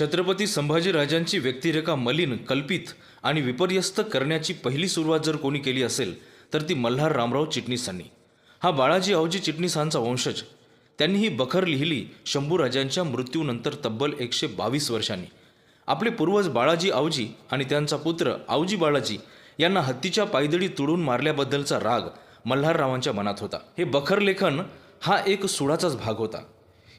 छत्रपती संभाजीराजांची व्यक्तिरेखा मलिन कल्पित आणि विपर्यस्त करण्याची पहिली सुरुवात जर कोणी केली असेल तर ती मल्हार रामराव चिटणीसांनी. हा बाळाजी आवजी चिटणीसांचा वंशज. त्यांनी ही बखर लिहिली शंभूराजांच्या मृत्यूनंतर तब्बल एकशे बावीस वर्षांनी. आपले पूर्वज बाळाजी आवजी आणि त्यांचा पुत्र आवजी बाळाजी यांना हत्तीच्या पायदळी तुडून मारल्याबद्दलचा राग मल्हाररावांच्या मनात होता. हे बखर लेखन हा एक सुडाचाच भाग होता.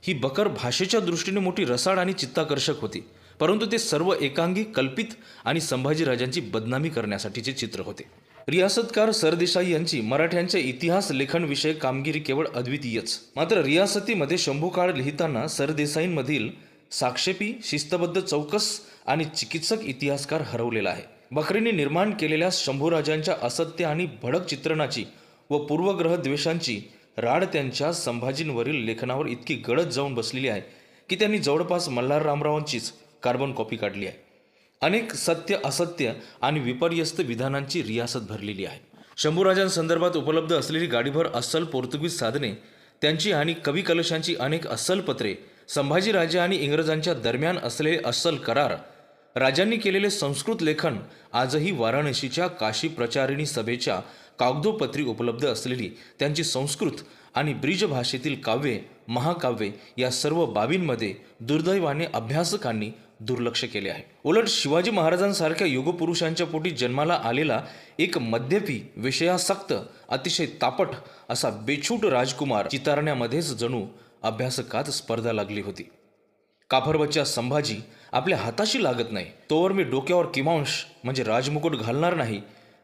ही बकर भाषेच्या दृष्टीने मोठी रसाळ आणि चित्ताकर्षक होती. परंतु ते सर्व एकांगी कल्पित आणि संभाजीराजांची बदनामी करण्यासाठीचे चित्र होते. रियासतकार सरदेसाई यांची मराठ्यांच्या इतिहास लेखनविषयक कामगिरी केवळ अद्वितीयच. मात्र रियासतीमध्ये शंभूकाळ लिहिताना सरदेसाईंमधील साक्षेपी शिस्तबद्ध चौकस आणि चिकित्सक इतिहासकार हरवलेला आहे. बकरीने निर्माण केलेल्या शंभूराजांच्या असत्य आणि भडक चित्रणाची व पूर्वग्रह द्वेषांची राड त्यांच्या संभाजींवरील लेखनावर इतकी गडद जाऊन बसलेली आहे की त्यांनी जवळपास मल्हार रामरावांचीच कार्बन कॉपी काढली आहे. अनेक सत्य असत्य आणि विपर्यस्त विधानांची रियासत भरलेली आहे. शंभूराजांसंदर्भात उपलब्ध असलेली गाडीभर अस्सल पोर्तुगीज साधने त्यांची आणि कवी कलशांची अनेक अस्सल पत्रे संभाजीराजे आणि इंग्रजांच्या दरम्यान असलेले अस्सल करार राजांनी केलेले संस्कृत लेखन आजही वाराणसीच्या काशी प्रचारिणी सभेच्या कागदोपत्री उपलब्ध असलेली त्यांची संस्कृत आणि ब्रिज भाषेतील काव्ये महाकाव्ये या सर्व बाबींमध्ये दुर्दैवाने अभ्यासकांनी दुर्लक्ष केले आहे. उलट शिवाजी महाराजांसारख्या युगपुरुषांच्या पोटी जन्माला आलेला एक मद्यपी विषयासक्त अतिशय तापट असा बेछूट राजकुमार चितारण्यामध्येच जणू अभ्यासकात स्पर्धा लागली होती. काफरबच्चा संभाजी आपल्या हाताशी लागत नाही. तोवर मी डोक्यावर किमांश म्हणजे राजमुकुट घालणार नाही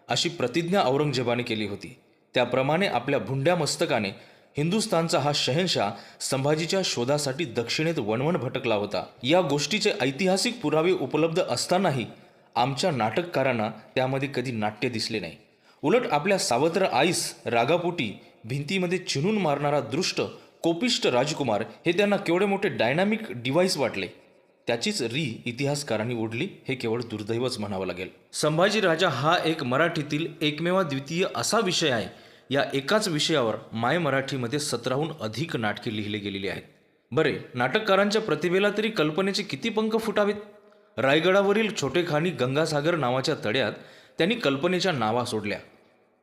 अशी प्रतिज्ञा औरंगजेबाने केली होती. त्याप्रमाणे आपल्या भुंड्या मस्तकाने हिंदुस्थानचा हा शहनशाह संभाजीच्या शोधासाठी दक्षिणेत वणवण भटकला होता. या गोष्टीचे ऐतिहासिक पुरावे उपलब्ध असतानाही आमच्या नाटककारांना त्यामध्ये कधी नाट्य दिसले नाही. उलट आपल्या सावत्र आईस रागापोटी भिंतीमध्ये चिनून मारणारा दृष्ट कोपिष्ट राजकुमार हे त्यांना केवढे मोठे डायनामिक डिव्हाइस वाटले? त्याचीच री इतिहासकारांनी ओढली हे केवळ दुर्दैवच म्हणावं लागेल. संभाजी राजा हा एक मराठीतील एकमेवा द्वितीय असा विषय आहे या एकाच विषयावर माय मराठीमध्ये सतराहून अधिक नाटके लिहिली गेलेली आहेत. बरे नाटककारांच्या प्रतिभेला तरी कल्पनेचे किती पंख फुटावेत? रायगडावरील छोटेखानी गंगासागर नावाच्या तड्यात त्यांनी कल्पनेच्या नावा सोडल्या.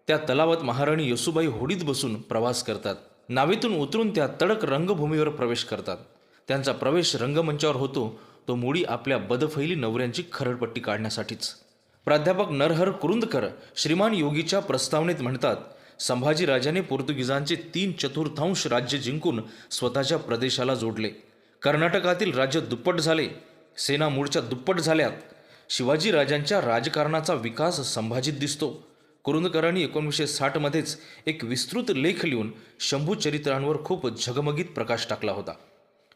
त्या तलावात महाराणी येसुबाई होडीत बसून प्रवास करतात. नावेतून उतरून त्या तडक रंगभूमीवर प्रवेश करतात. त्यांचा प्रवेश रंगमंचावर होतो. तो मुळी आपल्या बदफैली नवऱ्यांची खरडपट्टी काढण्यासाठीच. प्राध्यापक नरहर कुरुंदकर श्रीमान योगीच्या प्रस्तावनेत म्हणतात संभाजीराजाने पोर्तुगीजांचे तीन चतुर्थांश राज्य जिंकून स्वतःच्या प्रदेशाला जोडले. कर्नाटकातील राज्य दुप्पट झाले. सेना मूळच्या दुप्पट झाल्यात. शिवाजी राजांच्या राजकारणाचा विकास संभाजीत दिसतो. कुरुंदकरांनी एकोणीसशे साठमध्येच एक विस्तृत लेख लिहून शंभू चरित्रांवर खूप झगमगीत प्रकाश टाकला होता.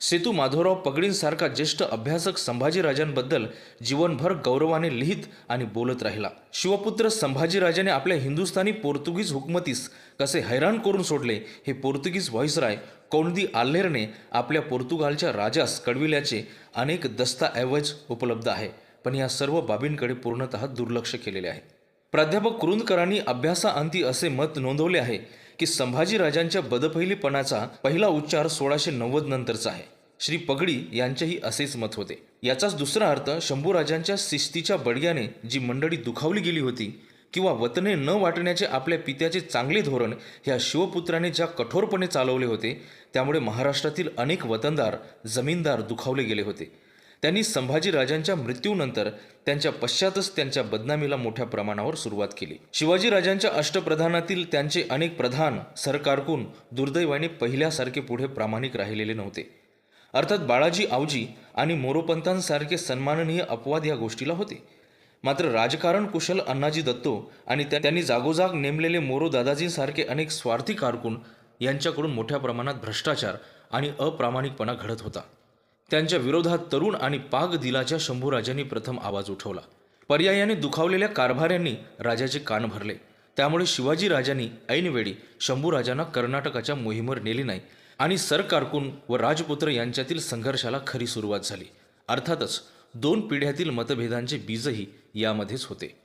सेतू माधवराव पगडींसारखा ज्येष्ठ अभ्यासक संभाजीराजांबद्दल जीवनभर गौरवाने लिहित आणि बोलत राहिला. शिवपुत्र संभाजीराजाने आपल्या हिंदुस्थानी पोर्तुगीज हुकमतीस कसे हैराण करून सोडले हे पोर्तुगीज व्हॉइसराय कोणदी आल्हेरने आपल्या पोर्तुगालच्या राजास कळविल्याचे अनेक दस्ताऐवज उपलब्ध आहे. पण या सर्व बाबींकडे पूर्णतः दुर्लक्ष केलेले आहे. प्राध्यापक कुरुंदकरांनी अभ्यासाअंती असे मत नोंदवले आहे की संभाजीराजांच्या बदपहिलीपणाचा पहिला उच्चार सोळाशे नव्वद नंतरचा आहे. श्री पगडी यांचेही असेच मत होते. याचाच दुसरा अर्थ शंभूराजांच्या शिस्तीच्या बडग्याने जी मंडळी दुखावली गेली होती किंवा वतने न वाटण्याचे आपल्या पित्याचे चांगले धोरण ह्या शिवपुत्राने ज्या कठोरपणे चालवले होते त्यामुळे महाराष्ट्रातील अनेक वतनदार जमीनदार दुखावले गेले होते. त्यांनी संभाजीराजांच्या मृत्यूनंतर त्यांच्या पश्चातच त्यांच्या बदनामीला मोठ्या प्रमाणावर सुरुवात केली. शिवाजीराजांच्या अष्टप्रधानातील त्यांचे अनेक प्रधान सरकारकून दुर्दैवाने पहिल्यासारखे पुढे प्रामाणिक राहिलेले नव्हते. अर्थात बाळाजी आवजी आणि मोरोपंतांसारखे सन्माननीय अपवाद या गोष्टीला होते. मात्र राजकारण कुशल अण्णाजी दत्तो आणि त्या- त्यांनी जागोजाग नेमलेले मोरो दादाजींसारखे अनेक स्वार्थी कारकून यांच्याकडून मोठ्या प्रमाणात भ्रष्टाचार आणि अप्रामाणिकपणा घडत होता. त्यांच्या विरोधात तरुण आणि पाग दिलाच्या शंभूराजांनी प्रथम आवाज उठवला. पर्यायाने दुखावलेल्या कारभाऱ्यांनी राजाचे कान भरले. त्यामुळे शिवाजी राजांनी ऐनवेळी शंभूराजांना कर्नाटकाच्या मोहिमेवर नेले नाही आणि सरकारकून व राजपुत्र यांच्यातील संघर्षाला खरी सुरुवात झाली. अर्थातच दोन पिढ्यातील मतभेदांचे बीजही यामध्येच होते.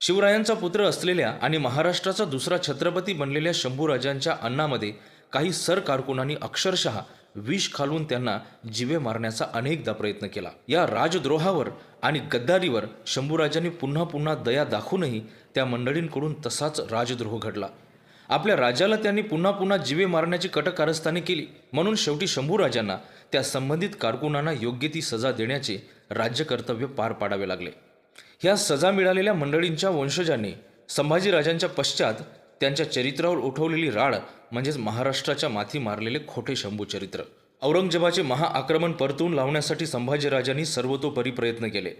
शिवरायांचा पुत्र असलेल्या आणि महाराष्ट्राचा दुसरा छत्रपती बनलेल्या शंभूराजांच्या अन्नामध्ये काही सरकारकुनांनी अक्षरशः विष खालून त्यांना जिवे मारण्याचा अनेकदा प्रयत्न केला. या राजद्रोहावर आणि गद्दारीवर शंभूराजांनी पुन्हा पुन्हा दया दाखवूनही त्या मंडळींकडून तसाच राजद्रोह घडला. आपल्या राजाला त्यांनी पुन्हा पुन्हा जिवे मारण्याची कटक कारस्थाने केली. म्हणून शेवटी शंभूराजांना त्या संबंधित कारकुनांना योग्य ती सजा देण्याचे राज्यकर्तव्य पार पाडावे लागले. ह्या सजा मिळालेल्या मंडळींच्या वंशजांनी संभाजीराजांच्या पश्चात त्यांच्या चरित्रावर उठवलेली राळ म्हणजेच महाराष्ट्राच्या माथी मारलेले खोटे शंभू चरित्र. औरंगजेबाचे महाआक्रमण परतवून लावण्यासाठी संभाजीराजांनी सर्वतोपरी प्रयत्न केले.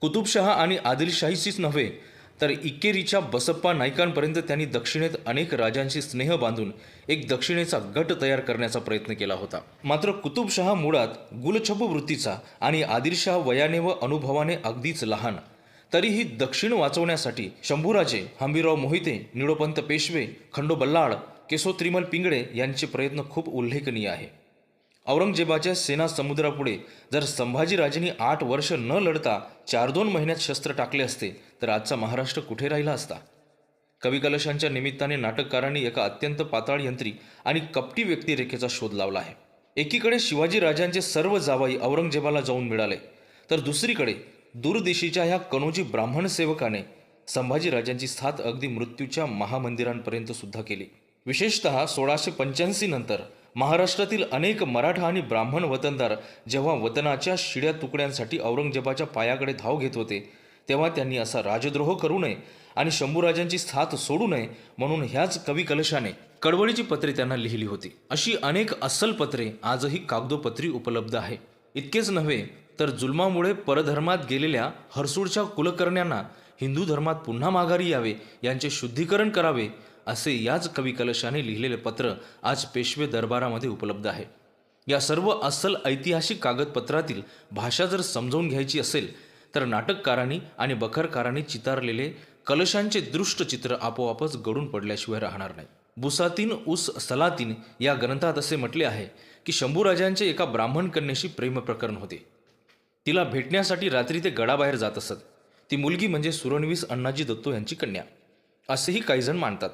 कुतुबशहा आणि आदिलशाहीचीच नव्हे तर इकेरीच्या बसप्पा नाईकांपर्यंत त्यांनी दक्षिणेत अनेक राजांशी स्नेह बांधून एक दक्षिणेचा गट तयार करण्याचा प्रयत्न केला होता. मात्र कुतुबशहा मुळात गुलछपू वृत्तीचा आणि आदिलशहा वयाने व अनुभवाने अगदीच लहान. तरीही दक्षिण वाचवण्यासाठी शंभूराजे हंबीराव मोहिते निळोपंत पेशवे खंडो बल्लाळ केसो त्रिमल पिंगळे यांचे प्रयत्न खूप उल्लेखनीय आहे. औरंगजेबाच्या सेना समुद्रापुढे जर संभाजीराजेंनी आठ वर्ष न लढता चार दोन महिन्यात शस्त्र टाकले असते तर आजचा महाराष्ट्र कुठे राहिला असता? कवी कलशांच्या निमित्ताने नाटककारांनी एका अत्यंत पाताळ यंत्री आणि कपटी व्यक्तिरेखेचा शोध लावला आहे. एकीकडे शिवाजीराजांचे सर्व जावाई औरंगजेबाला जाऊन मिळाले तर दुसरीकडे दूरदेशीच्या ह्या कणोजी ब्राह्मण सेवकाने संभाजीराजांची साथ अगदी मृत्यूच्या महामंदिरांपर्यंत सुद्धा केली. विशेषतः सोळाशे पंच्याऐंशी नंतर महाराष्ट्रातील अनेक मराठा आणि ब्राह्मण वतनदार जेव्हा वतनाच्या शिड्या तुकड्यांसाठी औरंगजेबाच्या पायाकडे धाव घेत होते तेव्हा त्यांनी असा राजद्रोह करू नये आणि शंभूराजांची साथ सोडू नये म्हणून ह्याच कवी कलशाने कडवळीची पत्रे त्यांना लिहिली होती. अशी अनेक अस्सल पत्रे आजही कागदोपत्री उपलब्ध आहे. इतकेच नव्हे तर जुलमामुळे परधर्मात गेलेल्या हरसूडच्या कुलकर्ण्यांना हिंदू धर्मात पुन्हा माघारी यावे यांचे शुद्धीकरण करावे असे याच कवी कलशाने लिहिलेले पत्र आज पेशवे दरबारामध्ये उपलब्ध आहे. या सर्व अस्सल ऐतिहासिक कागदपत्रातील भाषा जर समजावून घ्यायची असेल तर नाटककारांनी आणि बखरकारांनी चितारलेले कलशांचे दृष्ट चित्र आपोआपच गडून पडल्याशिवाय राहणार नाही. बुसातीन उस सलातीन या ग्रंथात असे म्हटले आहे की शंभूराजांचे एका ब्राह्मण कन्येशी प्रेमप्रकरण होते. तिला भेटण्यासाठी रात्री ते गडाबाहेर जात असत. ती मुलगी म्हणजे सुरणवीस अण्णाजी दत्तो यांची कन्या. असेही काही जण मानतात.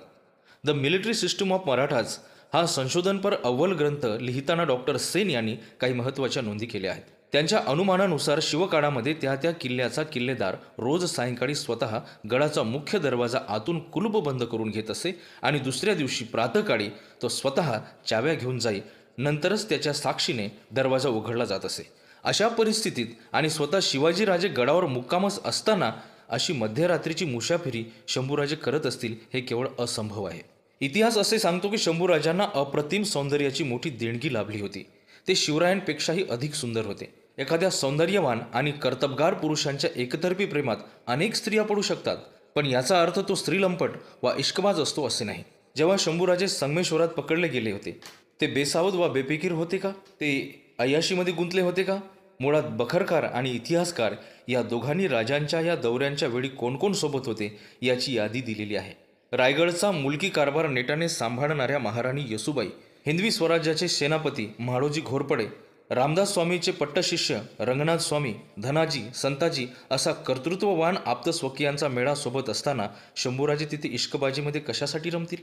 The military system of Marathas हा संशोधनपर अव्वल ग्रंथ लिहिताना डॉक्टर सेन यांनी काही महत्त्वाच्या नोंदी केल्या आहेत. त्यांच्या अनुमानानुसार शिवकाळामध्ये त्या त्या किल्ल्याचा किल्लेदार रोज सायंकाळी स्वतः गडाचा मुख्य दरवाजा आतून कुलूप बंद करून घेत असे आणि दुसऱ्या दिवशी प्रातःकाळी तो स्वतः चाव्या घेऊन जाई. नंतरच त्याच्या साक्षीने दरवाजा उघडला जात असे. अशा परिस्थितीत आणि स्वतः शिवाजीराजे गडावर मुक्कामच असताना अशी मध्यरात्रीची मुशाफिरी शंभूराजे करत असतील हे केवळ असंभव आहे. इतिहास असे सांगतो की शंभूराजांना अप्रतिम सौंदर्याची मोठी देणगी लाभली होती. ते शिवरायांपेक्षाही अधिक सुंदर होते. एखाद्या सौंदर्यवान आणि कर्तबगार पुरुषांच्या एकतर्फी प्रेमात अनेक स्त्रिया पडू शकतात पण याचा अर्थ तो स्त्रीलंपट वा इश्कबाज असतो असे नाही. जेव्हा शंभूराजे संगमेश्वरात पकडले गेले होते ते बेसावध वा बेपिकीर होते का? ते अय्याशीमध्ये गुंतले होते का? मुळात बखरकार आणि इतिहासकार या दोघांनी राजांच्या या दौऱ्यांच्या वेळी कोण कोण सोबत होते याची यादी दिलेली आहे. रायगडचा मुलकी कारभार नेटाने सांभाळणाऱ्या महाराणी येसुबाई हिंदवी स्वराज्याचे सेनापती म्हाळोजी घोरपडे रामदास स्वामीचे पट्टशिष्य रंगनाथ स्वामी धनाजी संताजी असा कर्तृत्ववान आप्तस्वकीयांचा मेळा सोबत असताना शंभूराजे तिथे इश्कबाजीमध्ये कशासाठी रमतील?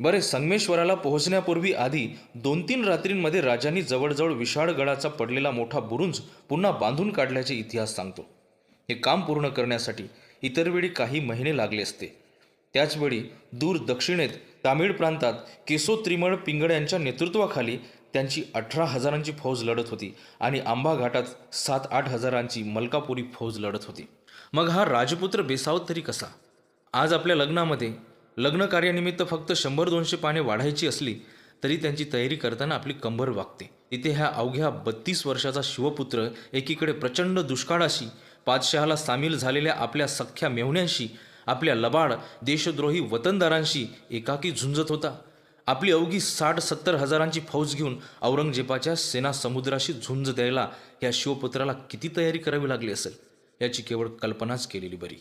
बरे संगमेश्वराला पोहोचण्यापूर्वी आधी दोन तीन रात्रींमध्ये राजांनी जवळजवळ विशाळगडाचा पडलेला मोठा बुरुंज पुन्हा बांधून काढल्याचे इतिहास सांगतो. हे काम पूर्ण करण्यासाठी इतर वेळी काही महिने लागले असते. त्याचवेळी दूर दक्षिणेत तामिळ प्रांतात केसो त्रिमळ पिंगळ यांच्या नेतृत्वाखाली त्यांची अठरा हजारांची फौज लढत होती आणि आंबा घाटात सात आठ हजारांची मलकापुरी फौज लढत होती. मग हा राजपुत्र बेसावत तरी कसा? आज आपल्या लग्नामध्ये लग्न कार्यानिमित्त फक्त शंभर दोनशे पाने वाढायची असली तरी त्यांची तयारी करताना आपली कंबर वागते. इथे ह्या अवघ्या बत्तीस वर्षाचा शिवपुत्र एकीकडे प्रचंड दुष्काळाशी पादशहाला सामील झालेल्या आपल्या सख्या मेहुण्यांशी आपल्या लबाड देशद्रोही वतनदारांशी एकाकी झुंजत होता. आपली अवघी साठ सत्तर हजारांची फौज घेऊन औरंगजेबाच्या सेना समुद्राशी झुंज द्यायला या शिवपुत्राला किती तयारी करावी लागली असेल? याची केवळ कल्पनाच केलेली बरी.